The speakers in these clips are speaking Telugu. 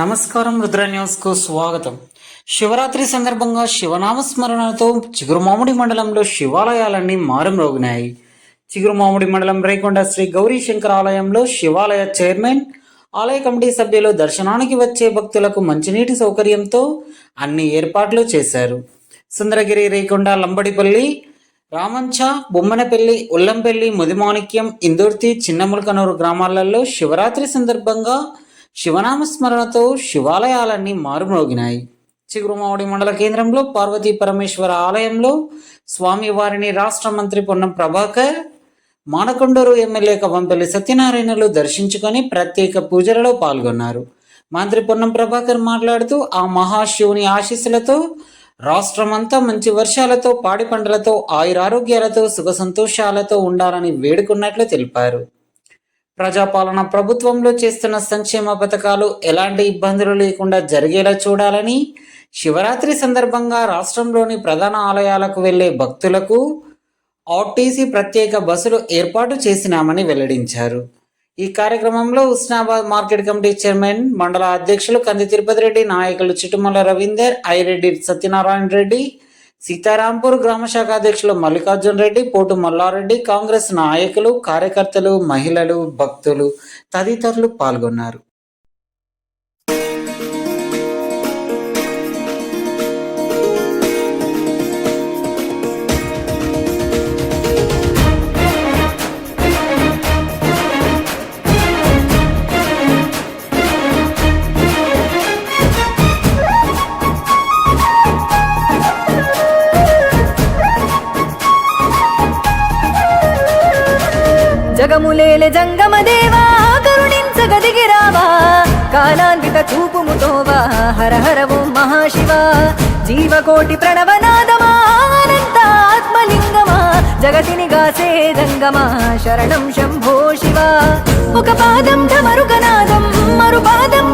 నమస్కారం రుద్ర న్యూస్కు స్వాగతం. శివరాత్రి సందర్భంగా శివనామ స్మరణతో చిగురుమామిడి మండలంలో శివాలయాలన్నీ మారుమ్రోగినాయి. చిగురుమామిడి మండలం రేకొండ శ్రీ గౌరీ శంకర్ ఆలయంలో శివాలయ చైర్మన్ ఆలయ కమిటీ సభ్యులు దర్శనానికి వచ్చే భక్తులకు మంచినీటి సౌకర్యంతో అన్ని ఏర్పాట్లు చేశారు. సుందరగిరి రేకొండ లంబడిపల్లి రామంచ బొమ్మనపల్లి ఉల్లంపల్లి ముదిమాణిక్యం ఇందుర్తి చిన్నములకనూరు గ్రామాలలో శివరాత్రి సందర్భంగా శివనామస్మరణతో శివాలయాలన్నీ మారుమ్రోగినాయి. చిగురుమావడి మండల కేంద్రంలో పార్వతీ పరమేశ్వర ఆలయంలో స్వామివారిని రాష్ట్ర మంత్రి పొన్నం ప్రభాకర్ మానకొండూరు ఎమ్మెల్యే కవంపల్లి సత్యనారాయణలు దర్శించుకొని ప్రత్యేక పూజలలో పాల్గొన్నారు. మంత్రి పొన్నం ప్రభాకర్ మాట్లాడుతూ ఆ మహాశివుని ఆశీస్సులతో రాష్ట్రమంతా మంచి వర్షాలతో పాడి పంటలతో ఆయురారోగ్యాలతో సుఖ సంతోషాలతో ఉండాలని వేడుకున్నట్లు తెలిపారు. ప్రజాపాలన ప్రభుత్వంలో చేస్తున్న సంక్షేమ పథకాలు ఎలాంటి ఇబ్బందులు లేకుండా జరిగేలా చూడాలని శివరాత్రి సందర్భంగా రాష్ట్రంలోని ప్రధాన ఆలయాలకు వెళ్ళే భక్తులకు ఆర్టీసీ ప్రత్యేక బస్సులు ఏర్పాటు చేసినామని వెల్లడించారు. ఈ కార్యక్రమంలో ఉస్నాబాద్ మార్కెట్ కమిటీ చైర్మన్ మండల అధ్యక్షులు కంది తిరుపతి రెడ్డి నాయకులు చిటుమల రవీందర్ ఐరెడ్డి సత్యనారాయణ రెడ్డి సీతారాంపూర్ గ్రామ శాఖ అధ్యక్షులు మల్లికార్జున్ రెడ్డి పోటు మల్లారెడ్డి కాంగ్రెస్ నాయకులు కార్యకర్తలు మహిళలు భక్తులు తదితరులు పాల్గొన్నారు. జగములేలే జంగమ దేవా కరుణించగదిగిరావా కాలాన్విత చూపుముతోవా హర హర ఓం మహాశివ జీవకోటి ప్రణవనాదమా అనంత ఆత్మలింగమా జగతిని గాసే జంగమా శరణం శంభో శివ. ఒక పాదం ఢమరుగనాదం మరు పాదం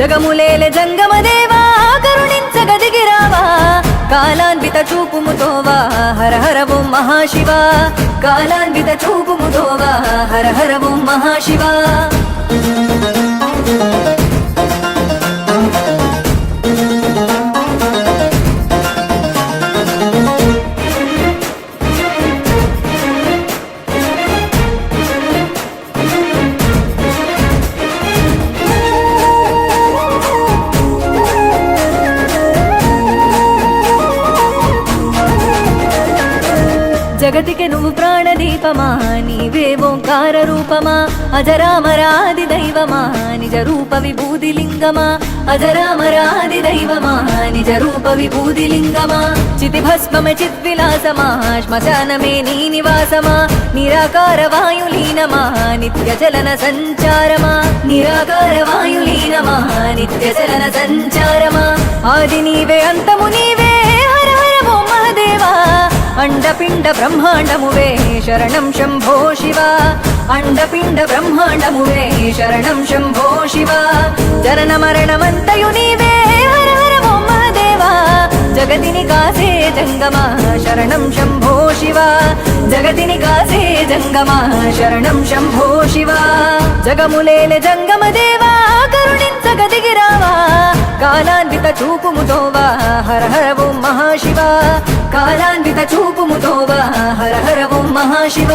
జగములేల జంగమ దేవా కరుణించగదిగిరావా కాలాన్విత చూపుముతోవా హర హర ఓం మహాశివ కాలాన్విత చూపుముతోవా హర హర ఓం మహాశివ. జగతికి నువ్వు ప్రాణదీపమా? నీవే ఓంకార రూపమా? అజరామరాది దైవమా? నిజ రూప విభూది లింగమా? అజరామరాది దైవమా? నిజ రూప విభూది లింగమా? చితి భస్మమ చిద్విలాసమా? శ్మశానమే నీ నివాసమా? నిరాకార వాయులీనమా నిత్య చలన సంచారమా? నిరాకార వాయులీనమా నిత్య చలన సంచారమా? ఆది నీవే అంతము నీవే అండపిండ బ్రహ్మాండమువే శరణం శంభో శివ. అండపిండ బ్రహ్మాండమువే శరణం శంభో శివ. జనన మరణమంతయు నీవే హర హర జగతిని కాసే జంగమా శరణం శంభో శివ. జగతిని కాసే జంగమా శరణం శంభో శివ. జగములేల జంగమ దేవా కరుణించగదిగిరా కాలాన్విత చూపుముతోవా హర హర ఓం మహాశివ. కాలాన్విత చూపుముతోవా హర హర ఓం మహాశివ.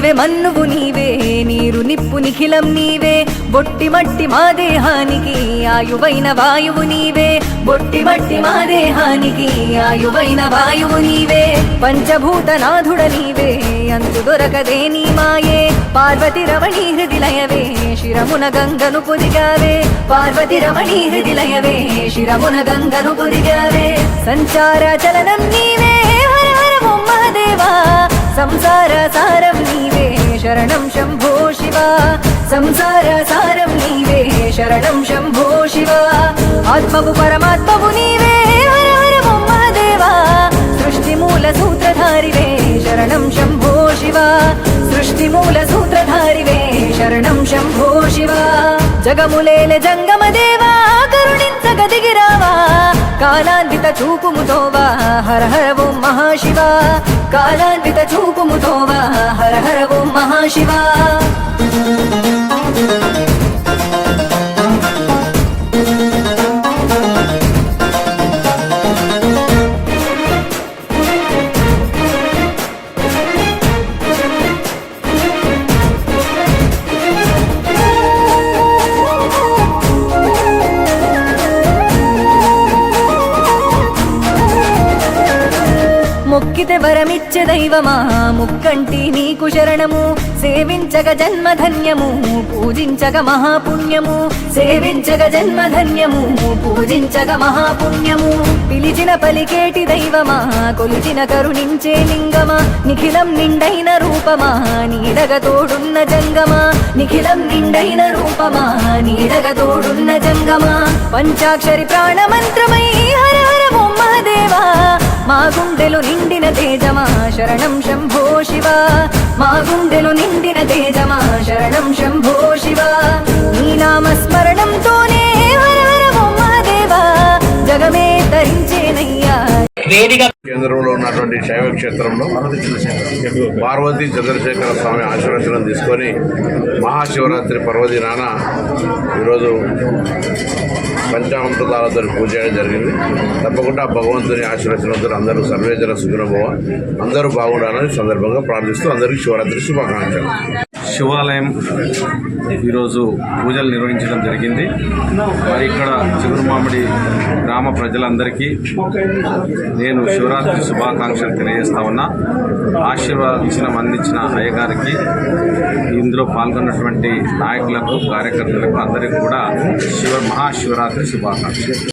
నీవే మన్నువు నీవే నీరు నిప్పు నిఖిలం నీవే. బొట్టి మట్టి మా దేహానికి ఆయువైన వాయువు నీవే. బొట్టి మట్టి మా దేహానికి ఆయువైన వాయువు నీవే. పంచభూత నాథుడ నీవే అంతు దొరకదే నీ మాయే. పార్వతి రమణి హృదిలయవే శిరమున గంగను పొదిగావే. పార్వతి రమణి హృదిలయవే శిరమున గంగను పొదిగావే. సంచార చలనం నీవే హర హర ఓం సంసార సారం శరణం శంభో శివ సంసార సారం నీవే శరణం శంభో శివ ఆత్మవు పరమాత్మవు నీవే హర హర మహాదేవా సృష్టి మూల సూత్రధారివే శరణం శంభో శివ సృష్టి మూల సూత్రధారివే శరణం శంభో శివ జగములేల జంగమ కాలాన్విత చూపుముతోవా హర హర ఓం మహాశివ. కాలాన్విత చూపుముతోవా హర హర ఓం మహాశివ. మొక్కితే వరమిచ్చే దైవమా? ముక్కంటి నీకు శరణము. సేవించగ జన్మధన్యము. పూజించగ మహాపుణ్యము. సేవించగ జన్మధన్యము. పూజించగ మహాపుణ్యము. పిలిచిన పలికేటి దైవమా? కొలిచిన కరుణించే లింగమా? నిఖిలం నిండైన రూపమా? నీడగ తోడున్న జంగమా? నిఖిలం నిండైన రూపమా? నీడగ తోడున్న జంగమా? పంచాక్షరి ప్రాణమంత్రమై గుండెలు నిండిన తేజమా శరణం శంభో శివ. మా గుండెలు నిండిన తేజమా శరణం శంభో శివ. నీ నామ స్మరణంతోనే హర హర ఓం మహాదేవా జగమే తరించేనయ్యా కేంద్రంలో ఉన్నటువంటి శైవ క్షేత్రంలో పార్వతి చంద్రశేఖర స్వామి ఆశీర్వచనం తీసుకొని మహాశివరాత్రి పర్వదినాన ఈరోజు పంచామృతాలతో పూజ చేయడం జరిగింది. తప్పకుండా భగవంతుని ఆశీర్వచనంతో అందరూ సర్వేజన సుగుణభవ అందరూ బాగుండాలని సందర్భంగా ప్రార్థిస్తూ అందరికీ శివరాత్రి శుభాకాంక్షలు. శివాలయం ఈరోజు పూజలు నిర్వహించడం జరిగింది. మరి ఇక్కడ చిగురుమామిడి గ్రామ ప్రజలందరికీ నేను శివరాత్రి శుభాకాంక్షలు తెలియజేస్తా ఉన్నా. ఆశీర్వాదం అందించిన అయ్యగారికి ఇందులో పాల్గొన్నటువంటి నాయకులకు కార్యకర్తలకు అందరికీ కూడా శివ మహాశివరాత్రి శుభాకాంక్షలు.